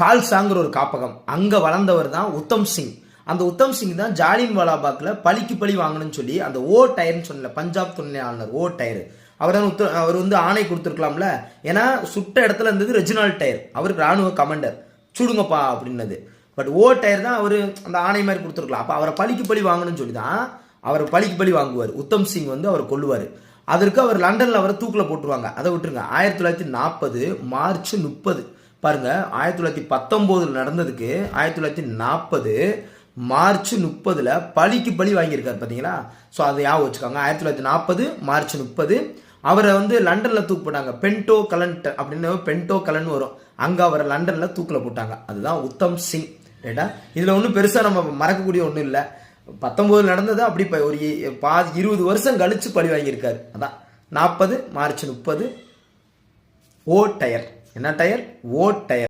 கால்சாங்கிற ஒரு காப்பகம். அங்கே வளர்ந்தவர் தான் உத்தம் சிங். அந்த உத்தம் சிங் தான் ஜாலியன் வாலாபாக்கில் பழிக்கு பழி வாங்கணும்னு சொல்லி அந்த ஓ டயர்னு சொன்னல பஞ்சாப் துணை ஆளுநர் ஓ டயர். அவர் தான் உத்த அவர் வந்து ஆணை கொடுத்துருக்கலாம்ல. ஏன்னா சுட்ட இடத்துல இருந்தது ரெஜினால் டயர். அவருக்கு ராணுவ கமாண்டர். சுடுங்கப்பா அப்படின்னது. பட் ஓ டயர் தான் அவர் அந்த ஆணை மாதிரி கொடுத்துருக்கலாம். அப்போ அவரை பழிக்கு பழி வாங்கணும்னு சொல்லி தான் அவர் பழிக்கு பழி வாங்குவார். உத்தம் சிங் வந்து அவர் கொள்ளுவார் அதற்கு அவர் லண்டனில் அவரை தூக்கில் போட்டுருவாங்க. அதை விட்டுருங்க. ஆயிரத்தி தொள்ளாயிரத்தி நாற்பது மார்ச் முப்பது. பாருங்க ஆயிரத்தி தொள்ளாயிரத்தி பத்தொம்போதில் நடந்ததுக்கு ஆயிரத்தி தொள்ளாயிரத்தி நாற்பது மார்ச் முப்பதில் பழிக்கு பழி வாங்கியிருக்காரு பார்த்தீங்களா ஸோ அதை ஞாபகம் வச்சுக்காங்க. ஆயிரத்தி தொள்ளாயிரத்தி நாற்பது மார்ச் முப்பது அவரை வந்து லண்டனில் தூக்கு போட்டாங்க. பென்டோ கலன்ட் அப்படின்னு பென்டோ கலன் வரும். அங்கே அவரை லண்டனில் தூக்கில் போட்டாங்க. அதுதான் உத்தம் சிங். ரைட்டா இதில் ஒன்றும் பெருசாக நம்ம மறக்கக்கூடிய ஒன்றும் இல்லை. பத்தொம்போது நடந்தது அப்படி இப்போ ஒரு பாதி இருபது வருஷம் கழிச்சு பழி வாங்கியிருக்காரு. அதான். நாற்பது மார்ச் முப்பது ஓ டயர். என்ன டயர் ஓ டயர்